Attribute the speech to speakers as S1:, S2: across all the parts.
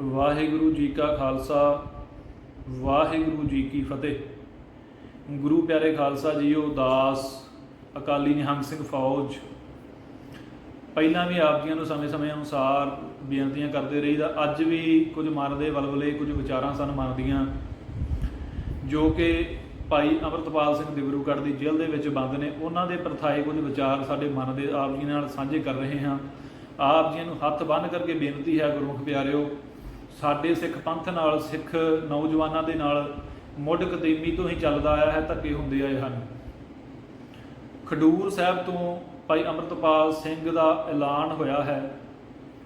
S1: ਵਾਹਿਗੁਰੂ ਜੀ ਕਾ ਖਾਲਸਾ, ਵਾਹਿਗੁਰੂ ਜੀ ਕੀ ਫਤਿਹ। ਗੁਰੂ ਪਿਆਰੇ ਖਾਲਸਾ ਜੀਓ, ਦਾਸ, ਅਕਾਲੀ ਨਿਹੰਗ ਸਿੰਘ ਫੌਜ, ਪਹਿਲਾਂ ਵੀ ਆਪ ਜੀਆਂ ਨੂੰ ਸਮੇਂ-ਸਮੇਂ ਅਨੁਸਾਰ ਬੇਨਤੀਆਂ ਕਰਦੇ ਰਹੀਦਾ, ਅੱਜ ਵੀ ਕੁਝ ਮਨ ਦੇ ਵਲਵਲੇ, ਕੁਝ ਵਿਚਾਰਾਂ ਸਾਨੂੰ ਮਨ ਦੀਆਂ ਜੋ ਕਿ ਭਾਈ ਅਮਰਤਪਾਲ ਸਿੰਘ ਦਿਬਰੂਗੜ੍ਹ ਦੀ ਜੇਲ੍ਹ ਦੇ ਵਿੱਚ ਬੰਦ ਨੇ। ਉਹਨਾਂ ਦੇ ਪ੍ਰਥਾਏ ਕੁਝ ਵਿਚਾਰ ਸਾਡੇ ਮਨ ਦੇ ਆਪ ਜੀ ਨਾਲ ਸਾਂਝੇ ਕਰ ਰਹੇ ਹਾਂ। ਆਪ ਜੀ ਨੂੰ ਹੱਥ ਬੰਨ੍ਹ ਕਰਕੇ ਬੇਨਤੀ ਹੈ, ਗੁਰਮੁਖ ਪਿਆਰਿਓ ਸਾਡੇ ਸਿੱਖ ਪੰਥ ਨਾਲ, ਸਿੱਖ ਨੌਜਵਾਨਾਂ ਦੇ ਨਾਲ ਮੁੱਢ ਕਦੀਮੀ ਤੋਂ ਹੀ ਚੱਲਦਾ ਆਇਆ ਹੈ, ਧੱਕੇ ਹੁੰਦੇ ਆਏ ਹਨ। ਖਡੂਰ ਸਾਹਿਬ ਤੋਂ ਭਾਈ ਅਮਰਤਪਾਲ ਸਿੰਘ ਦਾ ਐਲਾਨ ਹੋਇਆ ਹੈ।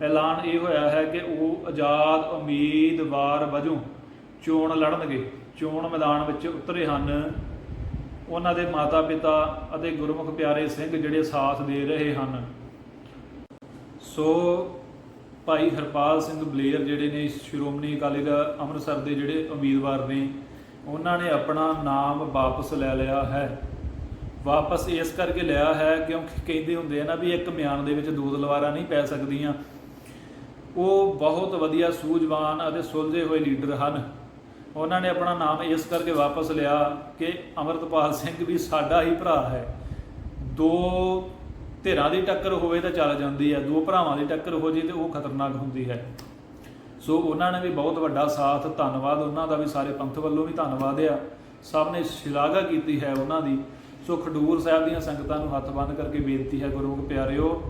S1: ਐਲਾਨ ਇਹ ਹੋਇਆ ਹੈ ਕਿ ਉਹ ਆਜ਼ਾਦ ਉਮੀਦਵਾਰ ਵਜੋਂ ਚੋਣ ਲੜਨਗੇ। ਚੋਣ ਮੈਦਾਨ ਵਿੱਚ ਉਤਰੇ ਹਨ। ਉਹਨਾਂ ਦੇ ਮਾਤਾ-ਪਿਤਾ ਅਤੇ ਗੁਰਮੁਖ ਪਿਆਰੇ ਸਿੰਘ ਜਿਹੜੇ ਸਾਥ ਦੇ ਰਹੇ ਹਨ। ਸੋ ਭਾਈ ਹਰਪਾਲ ਸਿੰਘ ਬਲੇਅਰ ਜਿਹੜੇ ਨੇ ਸ਼੍ਰੋਮਣੀ ਅਕਾਲੀ ਦਲ ਅੰਮ੍ਰਿਤਸਰ ਦੇ ਜਿਹੜੇ ਉਮੀਦਵਾਰ ਨੇ, ਉਹਨਾਂ ਨੇ ਆਪਣਾ ਨਾਮ ਵਾਪਸ ਲੈ ਲਿਆ ਹੈ। ਵਾਪਸ ਇਸ ਕਰਕੇ ਲਿਆ ਹੈ ਕਿਉਂਕਿ ਕਹਿੰਦੇ ਹੁੰਦੇ ਆ ਨਾ ਵੀ ਇੱਕ ਮਿਆਨ ਦੇ ਵਿੱਚ ਦੋ ਤਲਵਾਰਾਂ ਨਹੀਂ ਪੈ ਸਕਦੀਆਂ। ਉਹ ਬਹੁਤ ਵਧੀਆ ਸੂਝਵਾਨ ਅਤੇ ਸੁਲਝੇ ਹੋਏ ਲੀਡਰ ਹਨ। ਉਹਨਾਂ ਨੇ ਆਪਣਾ ਨਾਮ ਇਸ ਕਰਕੇ ਵਾਪਸ ਲਿਆ ਕਿ ਅਮਰਤਪਾਲ ਸਿੰਘ ਵੀ ਸਾਡਾ ਹੀ ਭਰਾ ਹੈ। ਦੋ ਧਿਰਾਂ ਦੀ ਟੱਕਰ ਹੋਵੇ ਤਾਂ ਚੱਲ ਜਾਂਦੀ ਹੈ, ਦੋ ਭਰਾਵਾਂ ਦੀ ਟੱਕਰ ਹੋ ਜੇ ਤੇ ਉਹ ਖਤਰਨਾਕ ਹੁੰਦੀ ਹੈ। ਸੋ ਉਹਨਾਂ ਨੇ ਵੀ ਬਹੁਤ ਵੱਡਾ ਸਾਥ, ਧੰਨਵਾਦ, ਉਹਨਾਂ ਦਾ ਵੀ ਸਾਰੇ ਪੰਥ ਵੱਲੋਂ ਵੀ ਧੰਨਵਾਦ ਆ। ਸਭ ਨੇ ਸ਼ਲਾਘਾ ਕੀਤੀ ਹੈ ਉਹਨਾਂ ਦੀ। ਸੋ ਖਡੂਰ ਸਾਹਿਬ ਦੀਆਂ ਸੰਗਤਾਂ ਨੂੰ ਹੱਥ ਬੰਨ੍ਹ ਕਰਕੇ ਬੇਨਤੀ ਹੈ ਗੁਰਮੁਖ ਪਿਆਰਿਓ,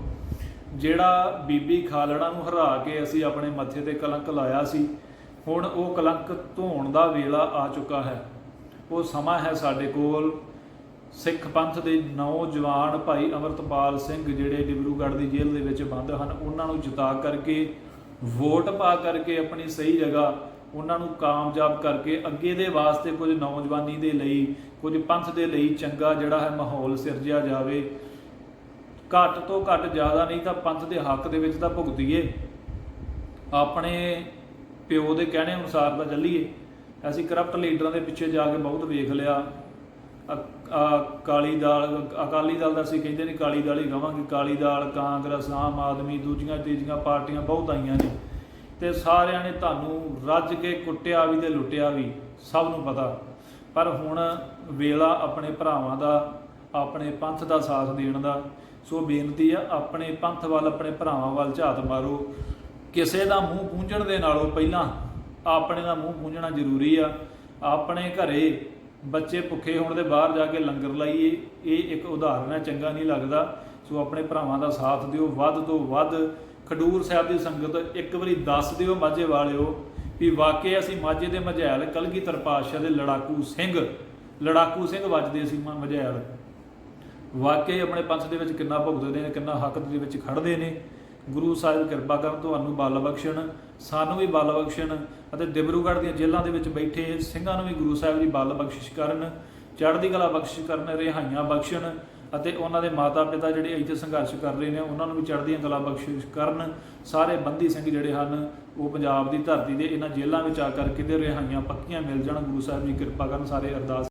S1: ਜਿਹੜਾ ਬੀਬੀ ਖਾਲੜਾ ਨੂੰ ਹਰਾ ਕੇ ਅਸੀਂ ਆਪਣੇ ਮੱਥੇ ਤੇ ਕਲੰਕ ਲਾਇਆ ਸੀ, ਹੁਣ ਉਹ ਕਲੰਕ ਧੋਣ ਦਾ ਵੇਲਾ ਆ ਚੁੱਕਾ ਹੈ। ਉਹ ਸਮਾਂ ਹੈ ਸਾਡੇ ਕੋਲ। ਸਿੱਖ ਪੰਥ ਦੇ ਨੌਜਵਾਨ ਭਾਈ ਅਮਰਤਪਾਲ ਸਿੰਘ ਜਿਹੜੇ ਡਿਬਰੂਗੜ੍ਹ ਦੀ ਜੇਲ੍ਹ ਦੇ ਵਿੱਚ ਬੰਦ ਹਨ, ਉਹਨਾਂ ਨੂੰ ਜਿਤਾ ਕਰਕੇ, ਵੋਟ ਪਾ ਕਰਕੇ ਆਪਣੀ ਸਹੀ ਜਗ੍ਹਾ ਉਹਨਾਂ ਨੂੰ ਕਾਮਯਾਬ ਕਰਕੇ ਅੱਗੇ ਦੇ ਵਾਸਤੇ ਕੁਝ ਨੌਜਵਾਨੀ ਦੇ ਲਈ, ਕੁਝ ਪੰਥ ਦੇ ਲਈ ਚੰਗਾ ਜਿਹੜਾ ਹੈ ਮਾਹੌਲ ਸਿਰਜਿਆ ਜਾਵੇ। ਘੱਟ ਤੋਂ ਘੱਟ ਜ਼ਿਆਦਾ ਨਹੀਂ ਤਾਂ ਪੰਥ ਦੇ ਹੱਕ ਦੇ ਵਿੱਚ ਤਾਂ ਭੁਗਤੀਏ। ਆਪਣੇ ਪਿਓ ਦੇ ਕਹਿਣੇ ਅਨੁਸਾਰ ਤਾਂ ਚੱਲੀਏ। ਅਸੀਂ ਕਰਪਟ ਲੀਡਰਾਂ ਦੇ ਪਿੱਛੇ ਜਾ ਕੇ ਬਹੁਤ ਵੇਖ ਲਿਆ। ਕਾਲੀ ਦਲ, ਅਕਾਲੀ ਦਲ ਦਾ ਅਸੀਂ ਕਹਿੰਦੇ ਨਹੀਂ ਕਾਲੀ ਦਲ ਹੀ ਕਵਾਂਗੇ ਕਾਲੀ ਦਲ, ਕਾਂਗਰਸ, ਆਮ ਆਦਮੀ, ਦੂਜੀਆਂ, ਤੀਜੀਆਂ ਪਾਰਟੀਆਂ ਬਹੁਤ ਆਈਆਂ ਨੇ। ਤੇ ਸਾਰਿਆਂ ਨੇ ਤੁਹਾਨੂੰ ਰੱਜ ਕੇ ਕੁੱਟਿਆ ਵੀ ਤੇ ਲੁੱਟਿਆ ਵੀ, ਸਭ ਨੂੰ ਪਤਾ। ਪਰ ਹੁਣ ਵੇਲਾ ਆਪਣੇ ਭਰਾਵਾਂ ਦਾ, ਆਪਣੇ ਪੰਥ ਦਾ ਸਾਥ ਦੇਣ ਦਾ, ਸੋ ਬੇਨਤੀ ਆ, ਆਪਣੇ ਪੰਥ ਵੱਲ, ਆਪਣੇ ਭਰਾਵਾਂ ਵੱਲ ਝਾਤ ਮਾਰੋ। ਕਿਸੇ ਦਾ ਮੂੰਹ ਪੂੰਝਣ ਦੇ ਨਾਲੋਂ ਪਹਿਲਾਂ ਆਪਣੇ ਦਾ ਮੂੰਹ ਪੂੰਝਣਾ ਜ਼ਰੂਰੀ ਆ। ਆਪਣੇ ਘਰੇ ਬੱਚੇ ਭੁੱਖੇ ਹੋਣ ਦੇ ਬਾਹਰ ਜਾ ਕੇ ਲੰਗਰ ਲਾਈਏ, ਇਹ ਇੱਕ ਉਦਾਹਰਨ ਹੈ, ਚੰਗਾ ਨਹੀਂ ਲੱਗਦਾ। ਸੋ ਆਪਣੇ ਭਰਾਵਾਂ ਦਾ ਸਾਥ ਦਿਓ, ਵੱਧ ਤੋਂ ਵੱਧ ਖਡੂਰ ਸਾਹਿਬ ਦੀ ਸੰਗਤ ਇੱਕ ਵਾਰੀ ਦੱਸ ਦਿਓ ਮਾਝੇ ਵਾਲਿਓ ਵੀ ਵਾਕਿਆ ਅਸੀਂ ਮਾਝੇ ਦੇ ਮਝੈਲ ਕਲਗੀਧਰ ਪਾਤਸ਼ਾਹ ਦੇ ਲੜਾਕੂ ਸਿੰਘ ਲੜਾਕੂ ਸਿੰਘ ਵੱਜਦੇ ਸੀ ਮ- ਮਝੈਲ। ਵਾਕਈ ਆਪਣੇ ਪੰਥ ਦੇ ਵਿੱਚ ਕਿੰਨਾ ਭੁਗਤਦੇ ਨੇ, ਕਿੰਨਾ ਹੱਕ ਦੇ ਵਿੱਚ ਖੜਦੇ ਨੇ। ਗੁਰੂ ਸਾਹਿਬ ਕਿਰਪਾ ਕਰਨ, ਤੁਹਾਨੂੰ ਬਲ ਬਖਸ਼ਣ, ਸਾਨੂੰ ਵੀ ਬਲ ਬਖਸ਼ਣ ਅਤੇ ਦਿਬਰੂਗੜ੍ਹ ਦੀਆਂ ਜੇਲ੍ਹਾਂ ਦੇ ਵਿੱਚ ਬੈਠੇ ਸਿੰਘਾਂ ਨੂੰ ਵੀ ਗੁਰੂ ਸਾਹਿਬ ਜੀ ਬਲ ਬਖਸ਼ਿਸ਼ ਕਰਨ, ਚੜ੍ਹਦੀ ਕਲਾ ਬਖਸ਼ਿਸ਼ ਕਰਨ, ਰਿਹਾਈਆਂ ਬਖਸ਼ਣ ਅਤੇ ਉਹਨਾਂ ਦੇ ਮਾਤਾ ਪਿਤਾ ਜਿਹੜੇ ਇੱਥੇ ਸੰਘਰਸ਼ ਕਰ ਰਹੇ ਨੇ, ਉਹਨਾਂ ਨੂੰ ਵੀ ਚੜ੍ਹਦੀਆਂ ਕਲਾ ਬਖਸ਼ਿਸ਼ ਕਰਨ, ਸਾਰੇ ਬੰਦੀ ਸਿੰਘ ਜਿਹੜੇ ਹਨ, ਉਹ ਪੰਜਾਬ ਦੀ ਧਰਤੀ ਦੇ ਇਹਨਾਂ ਜੇਲ੍ਹਾਂ ਵਿੱਚ ਆ ਕਰਕੇ ਤੇ ਰਿਹਾਈਆਂ ਪੱਕੀਆਂ ਮਿਲ ਜਾਣ। ਗੁਰੂ ਸਾਹਿਬ ਜੀ ਕਿਰਪਾ ਕਰਨ, ਸਾਰੇ ਅਰਦਾਸ